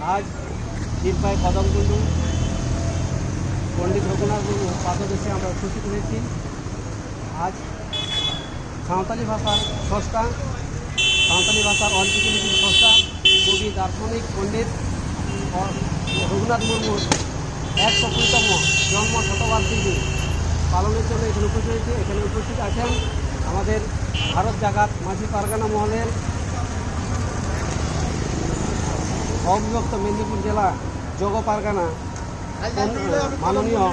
ক্ষীরপাই কদমকুণ্ডু পণ্ডিত রঘুনাথ মুর্মু পাদদেশে আমরা উপস্থিত হয়েছি। আজ সাঁওতালি ভাষার স্রষ্টা, সাঁওতালি ভাষার অল্পিকলিপির স্রষ্টা, কবি, দার্শনিক, পণ্ডিত রঘুনাথ মুর্মুর একশো কুড়িতম জন্ম শতবার্ষিকী পালনের জন্য এখানে উপস্থিত হয়েছে। এখানে উপস্থিত আছেন আমাদের ভারত জাগাত মাঝি পারগানা মহলের অবিভক্ত মেদিনীপুর জেলা যোগ পারগানা। মাননীয়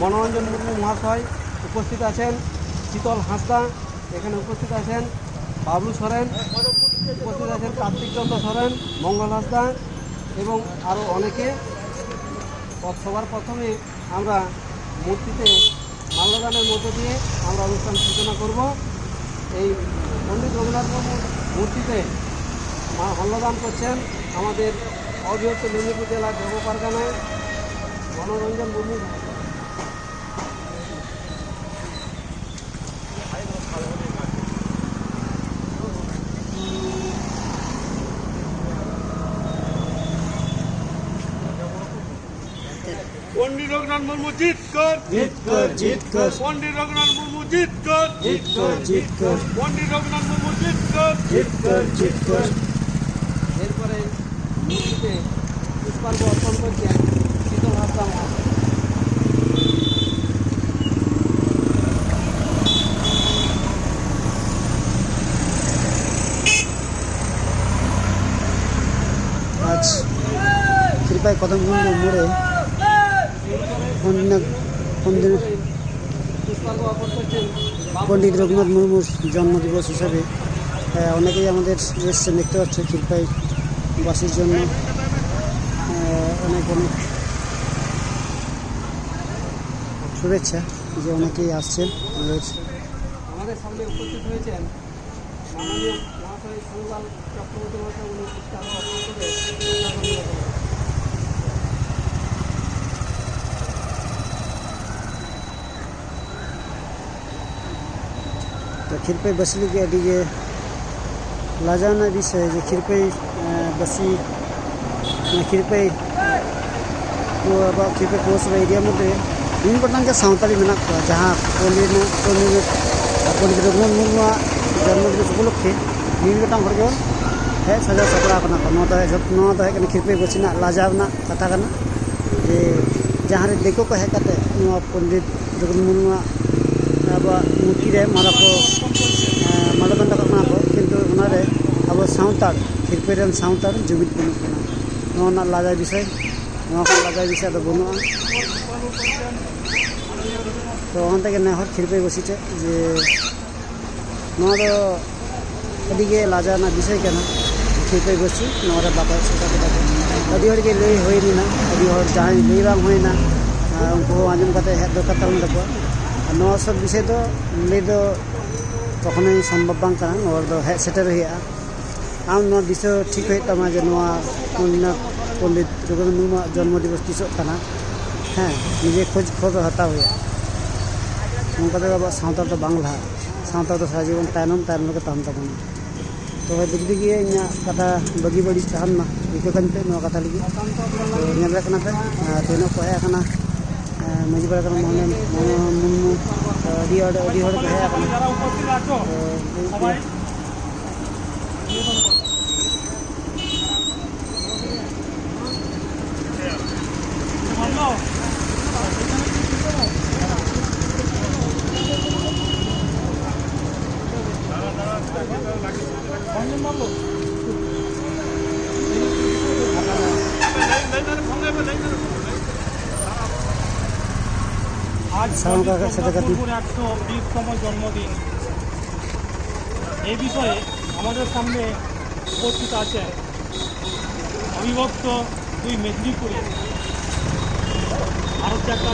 মনোরঞ্জন মুর্মু মহাশয় উপস্থিত আছেন শীতল হাঁসদা এখানে উপস্থিত আছেন বাবলু সরেন উপস্থিত আছেন কার্তিক চন্দ্র সরেন মঙ্গল হাঁসদা এবং আরও অনেকে। সবার প্রথমে আমরা মূর্তিতে মাল্যদানের মধ্য দিয়ে আমরা অনুষ্ঠান সূচনা করব। এই পণ্ডিত রঘুনাথ মুর্মুর মূর্তিতে মা মাল্যদান করছেন আমাদের অবিভক্ত মেদিনীপুর জেলার যোগ পারগানায় মনোরঞ্জন মুর্মু পণ্ডিত রঘুনাথ মুর্মু জিত কর জিত কর জিত কর পণ্ডিত রঘুনাথ মুর্মু জিত কর জিত কর জিত কর পণ্ডিত রঘুনাথ মুর্মু জিত কর জিত কর জিত কর এরপরে মূর্তিতে পুষ্পার্ঘ অর্পণ করছেন শীতল হাসদা মহাশয় আজ কৃপায় কদমকুণ্ড মোড়ে পণ্ডিত রঘুনাথ মুর্মুর জন্মদিবস হিসাবে অনেকেই আমাদের এসছেন দেখতে পাচ্ছে কৃপাই বাসীর জন্য আহ, অনেক অনেক শুভেচ্ছা যে অনেকেই আসছেন আমাদের আমাদের সামনে উপস্থিত হয়েছেন মাননীয় মহাশয় সুরলাল চক্রবর্তী মহাশয় উনি পুষ্পার্ঘ অর্পণ করে শ্রদ্ধাঞ্জলি জ্ঞাপন করেন। તો Lajana Bishaji Kirpay Basi Kirpay Kirpay Kosova area मध्य इन गोटांग सावताली मेना जहाँ पंडित रघुनाथ मुर्मू जन्म दिन उपलक्षे इन गोटांग हे सजा सपड़ा किरपे बसीना लाजा कथा जे जहाँ दिको को हे पंडित रघुनाथ मुर्मू अब मूर्ति माला को ᱢᱟᱞᱮ ᱵᱟᱱᱫᱟ ᱠᱚ ᱮᱢᱟ ᱠᱚ ᱠᱤᱱᱛᱩ ᱚᱱᱟᱨᱮ ᱟᱵᱚ ᱥᱟᱱᱛᱟᱲ ᱦᱤᱨᱯᱟᱹ ᱨᱮᱱ ᱥᱟᱱᱛᱟᱲ ᱡᱩᱢᱤᱫ ᱵᱟᱹᱱᱩᱜ ᱵᱚᱱᱟ ᱱᱚᱣᱟ ᱨᱮᱱᱟᱜ ᱞᱟᱡᱟᱭ ᱵᱤᱥᱚᱭ ᱱᱚᱣᱟ ᱠᱚ ᱞᱟᱡᱟᱭ ᱵᱤᱥᱚᱭ ᱫᱚ ᱵᱟᱹᱱᱩᱜᱼᱟ ᱛᱚ ᱚᱱᱟ ᱛᱮᱜᱮ ᱱᱮᱦᱚᱨ ᱠᱷᱤᱨᱯᱟᱹᱭ ᱵᱟᱹᱥᱤ ᱴᱷᱮᱡ ᱡᱮ ᱱᱚᱣᱟ ᱫᱚ ᱟᱹᱰᱤᱜᱮ ᱞᱟᱡᱟ ᱨᱮᱱᱟᱜ ᱵᱤᱥᱚᱭ ᱠᱟᱱᱟ ᱠᱷᱤᱨᱯᱟᱹᱭ ᱵᱟᱹᱥᱤ ᱱᱚᱣᱟ ᱨᱮ ᱵᱟᱠᱚ ᱥᱮᱴᱟ ᱠᱮᱫᱟ ᱟᱹᱰᱤ ᱦᱚᱲ ᱜᱮ ᱞᱟᱹᱭ ᱦᱩᱭ ᱞᱮᱱᱟ ᱟᱹᱰᱤ ᱦᱚᱲ ᱡᱟᱦᱟᱸᱭ ᱞᱟᱹᱭ ᱵᱟᱝ ᱦᱩᱭᱱᱟ ᱩᱱᱠᱩ ᱦᱚᱸ ᱟᱸᱡᱚᱢ ᱠᱟᱛᱮ ᱦᱮᱡ ᱫᱚᱨᱠᱟᱨ ᱛᱟᱵᱚᱱ ᱛᱟᱠᱚᱣᱟ ᱱᱚᱣᱟ ᱥᱚᱵ ᱵᱤᱥᱚᱭ ᱫᱚ ᱞᱟᱹᱭ ᱫᱚ ᱛᱚᱠᱷᱚᱱᱮ ᱥᱚᱢᱵᱷᱚᱵ ᱵᱟᱝ ᱠᱟᱱᱟ ᱱᱚᱣᱟ ᱫᱚ ᱦᱮᱡ ᱥᱮᱴᱮᱨ ᱦᱩᱭᱩᱜᱼᱟ ᱟᱢ ᱱᱚᱣᱟ ᱫᱤᱥᱟᱹ ᱴᱷᱤᱠ ᱦᱩᱭᱩᱜ ᱛᱟᱢᱟ ᱡᱮ ᱱᱚᱣᱟ ᱯᱚᱱᱰᱤᱛ ᱨᱚᱜᱷᱩᱱᱟᱛᱷ ᱢᱩᱨᱢᱩᱣᱟᱜ ᱡᱚᱱᱢᱚ ᱫᱤᱵᱚᱥ ᱛᱤᱥᱚᱜ ᱠᱟᱱᱟ ᱦᱮᱸ ᱱᱤᱡᱮ ᱠᱷᱳᱡ ᱠᱷᱚᱵᱚᱨ ᱦᱟᱛᱟᱣ ᱦᱩᱭᱩᱜᱼᱟ ᱱᱚᱝᱠᱟ ᱫᱚ ᱟᱵᱚᱣᱟᱜ ᱥᱟᱶᱛᱟ ᱫᱚ ᱵᱟᱝ ᱞᱟᱦᱟᱜᱼᱟ ᱥᱟᱶᱛᱟ ᱫᱚ ᱥᱟᱨᱟ ᱡᱤᱵᱚᱱ ᱛᱟᱭᱱᱚᱢ ᱛᱟᱭᱱᱚᱢ ᱨᱮᱜᱮ ᱛᱟᱦᱮᱱ ᱛᱟᱵᱚᱱᱟ ᱛᱚ ᱦᱚᱭᱛᱚ ᱡᱩᱫᱤ ᱜᱮ ᱤᱧᱟᱹᱜ ᱠᱟᱛᱷᱟ ᱵᱟᱹᱜᱤ ᱵᱟᱹᱲᱤᱡ ᱛᱟᱦᱮᱱ ᱢᱟ ᱨᱤᱠᱟᱹ ᱠᱟᱹᱧ ᱯᱮ ᱱᱚᱣᱟ ᱠᱟᱛᱷᱟ ᱞᱟᱹᱜᱤᱫ ᱧᱮᱞ ᱠᱟᱱᱟ ᱯᱮ ᱛᱤᱱᱟᱹᱜ ᱠᱚ ᱦᱮᱡ ᱟᱠᱟᱱᱟ মুজিবুর রহমান মোহাম্মদ মুন্নু রিহর রিহর ভাইয়া সাথে একশো বিশতম জন্মদিন। এই বিষয়ে আমাদের সামনে উপস্থিত আছেন অবিভক্ত দুই মেদিনীপুরে ভারত একটা